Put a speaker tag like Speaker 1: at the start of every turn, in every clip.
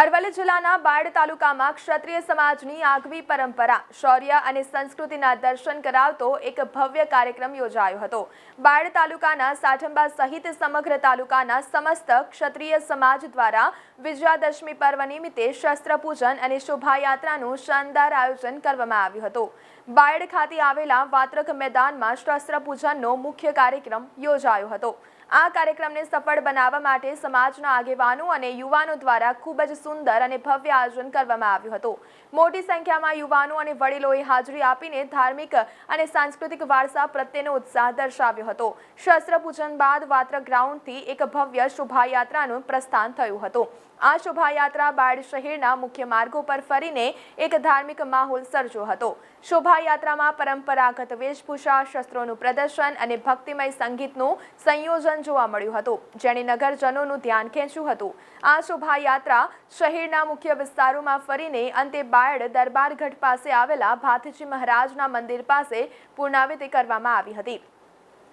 Speaker 1: અરવલ્લી જિલ્લાના બાળ તાલુકામાં ક્ષત્રિય સમાજની આગવી પરંપરા, શૌર્ય અને સંસ્કૃતિના દર્શન કરાવતો એક ભવ્ય કાર્યક્રમ યોજાયો હતો. બાળ તાલુકાના સાઠંબા સહિત સમગ્ર તાલુકાના સમસ્ત ક્ષત્રિય સમાજ દ્વારા વિજયાદશમી પર્વ નિમિત્તે શસ્ત્ર પૂજન અને શોભાયાત્રાનું શાનદાર આયોજન કરવામાં આવ્યું હતું. બાયડ ખાતે આવેલા વાત્રક મેદાનમાં શસ્ત્ર પૂજનનો મુખ્ય કાર્યક્રમ યોજાયો હતો. આ કાર્યક્રમને સફળ બનાવવા માટે સમાજના આગેવાનો અને યુવાનો દ્વારા ખૂબ જ સુંદર અને ભવ્ય આયોજન કરવામાં આવ્યું હતું. મોટી સંખ્યામાં યુવાનો અને વડીલોએ હાજરી આપીને ધાર્મિક અને સાંસ્કૃતિક વારસા પ્રત્યેનો ઉત્સાહ દર્શાવ્યો હતો. શસ્ત્ર પૂજન બાદ વાત્ર ગ્રાઉન્ડથી એક ભવ્ય શોભાયાત્રાનું પ્રસ્થાન થયું હતું. આ શોભાયાત્રા બાયડ શહેરના મુખ્ય માર્ગો પર ફરીને એક ધાર્મિક માહોલ સર્જો હતો. શોભાયાત્રામાં પરંપરાગત વેશભૂષા, શસ્ત્રોનું પ્રદર્શન અને ભક્તિમય સંગીતનું સંયોજન જોવા મળ્યું હતું. જેણે નગરજનોનું ધ્યાન ખેંચ્યું હતું. આ શોભાયાત્રા શહેરના મુખ્ય વિસ્તારોમાં ફરીને અંતે બાયડ દરબારગઢ પાસે આવેલા ભાથજી મહારાજના મંદિર પાસે પૂર્ણાવૃત્તિ કરવામાં આવી હતી.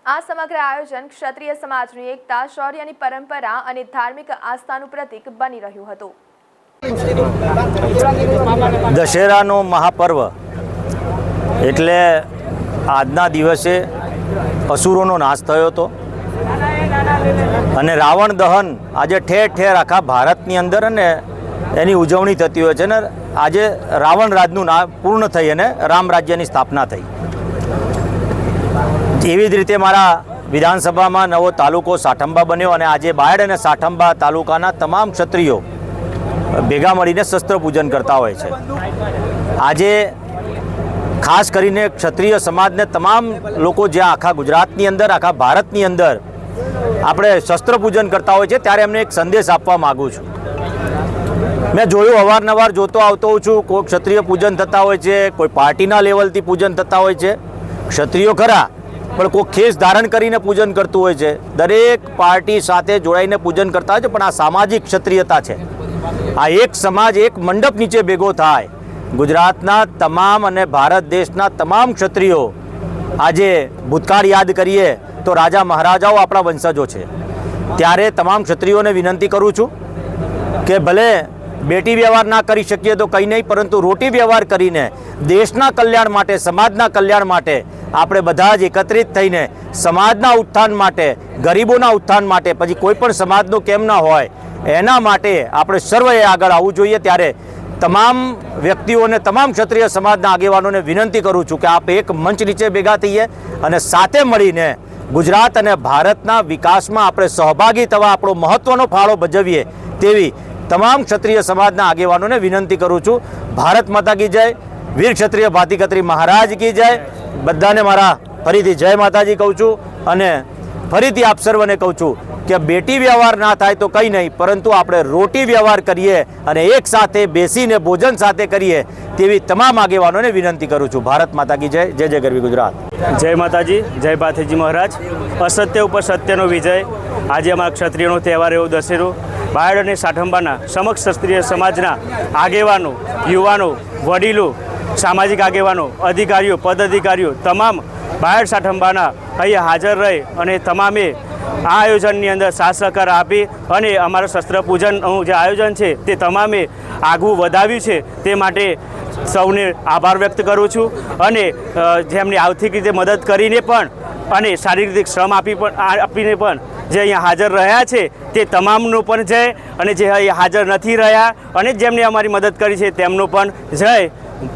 Speaker 1: આ સમગ્ર આયોજન ક્ષત્રિય સમાજની એકતા શૌર્યની પરંપરા અને ધાર્મિક આસ્થાનું પ્રતીક બની રહ્યું હતું.
Speaker 2: દશેરાનો મહાપર્વ એટલે આજના દિવસે અસુરોનો નાશ થયો હતો. અને રાવણ દહન આજે ઠેર ઠેર આખા ભારતની અંદર અને એની ઉજવણી થતી હોય છે ને આજે રાવણ રાજનું નામ પૂર્ણ થઈ અને રામ રાજ્યની સ્થાપના થઈ. એવી જ રીતે મારા વિધાનસભામાં નવો તાલુકો સાઠંબા બન્યો અને આજે બાયડ અને સાઠંબા તાલુકાના તમામ ક્ષત્રિયો ભેગા મળીને શસ્ત્ર પૂજન કરતા હોય છે. આજે ખાસ કરીને ક્ષત્રિય સમાજને તમામ લોકો જ્યાં આખા ગુજરાતની અંદર, આખા ભારતની અંદર આપણે શસ્ત્ર પૂજન કરતા હોય છે, ત્યારે એમને એક સંદેશ આપવા માગું છું. મેં જોયું, અવારનવાર જોતો આવતો હોઉં છું, કોઈ ક્ષત્રિય પૂજન થતા હોય છે, કોઈ પાર્ટીના લેવલથી પૂજન થતા હોય છે. ક્ષત્રિયો ખરા, પણ કોઈ ખેસ ધારણ કરીને પૂજન કરતું હોય છે. દરેક પાર્ટી સાથે જોડાઈને પૂજન કરતા હોય છે, પણ આ સામાજિક ક્ષત્રિયતા છે. આ એક સમાજ, એક મંડપ નીચે ભેગો થાય. ગુજરાતના તમામ અને ભારત દેશના તમામ ક્ષત્રિયો આજે ભૂતકાળ યાદ કરીએ તો રાજા મહારાજાઓ આપણા વંશજો છે. ત્યારે તમામ ક્ષત્રિયોને વિનંતી કરું છું કે ભલે બેટી વ્યવહાર ના કરી શકીએ તો કંઈ નહીં, પરંતુ રોટી વ્યવહાર કરીને દેશના કલ્યાણ માટે, સમાજના કલ્યાણ માટે આપણે બધા જ એકત્રિત થઈને સમાજના ઉત્થાન માટે, ગરીબોના ઉત્થાન માટે, પછી કોઈ પણ સમાજનું કેમ ના હોય, એના માટે આપણે સર્વએ આગળ આવવું જોઈએ. ત્યારે તમામ વ્યક્તિઓને તમામ ક્ષત્રિય સમાજના આગેવાનોને વિનંતી કરું છું કે આપ એક મંચ નીચે ભેગા થઈએ અને સાથે મળીને ગુજરાત અને ભારતના વિકાસમાં આપણે સહભાગી થવા આપણો મહત્ત્વનો ફાળો ભજવીએ તેવી તમામ ક્ષત્રિય સમાજના આગેવાનોને વિનંતી કરું છું. ભારત માતા કી જય. વીર ક્ષત્રિય ભાતીકત્રી મહારાજ કી જય. બધાને મારા ફરીથી જય માતાજી કહું છું અને ફરીથી આપ સર્વને કહું છું. કે બેટી વ્યવહાર ના થાય તો કંઈ નહીં, પરંતુ આપણે રોટી વ્યવહાર કરીએ અને એક સાથે બેસીને ભોજન સાથે કરીએ તેવી તમામ આગેવાનોને વિનંતી કરું છું. ભારત માતા કી જય જય જય ગરવી ગુજરાત.
Speaker 3: જય માતાજી, જય પાથીજી મહારાજ. અસત્ય ઉપર સત્યનો વિજય. આજે અમારા ક્ષત્રિયનો તહેવાર એવો દશેરો બાયડ અને સાઠંબાના સમક્ષ ક્ષત્રિય સમાજના આગેવાનો, યુવાનો, વડીલો, સામાજિક આગેવાનો, અધિકારીઓ પદ અધિકારીઓ તમામ બાયડ સાઠંબાના અહીંયા હાજર રહી અને તમામે આ આયોજનની અંદર સાથ સહકાર આપી અને અમારું શસ્ત્ર પૂજનનું જે આયોજન છે તે તમામે આગવું વધાવ્યું છે તે માટે સૌને આભાર વ્યક્ત કરું છું અને જેમની આર્થિક રીતે મદદ કરીને પણ અને શારીરિક શ્રમ આપી પણ આપીને પણ જે અહીંયા હાજર રહ્યા છે તે તમામનો પણ જય અને જે અહીંયા હાજર નથી રહ્યા અને જેમને અમારી મદદ કરી છે તેમનો પણ જય.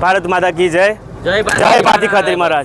Speaker 3: ભારત માતા કી જય. જય ભાતી ખાતરી મહારાજ.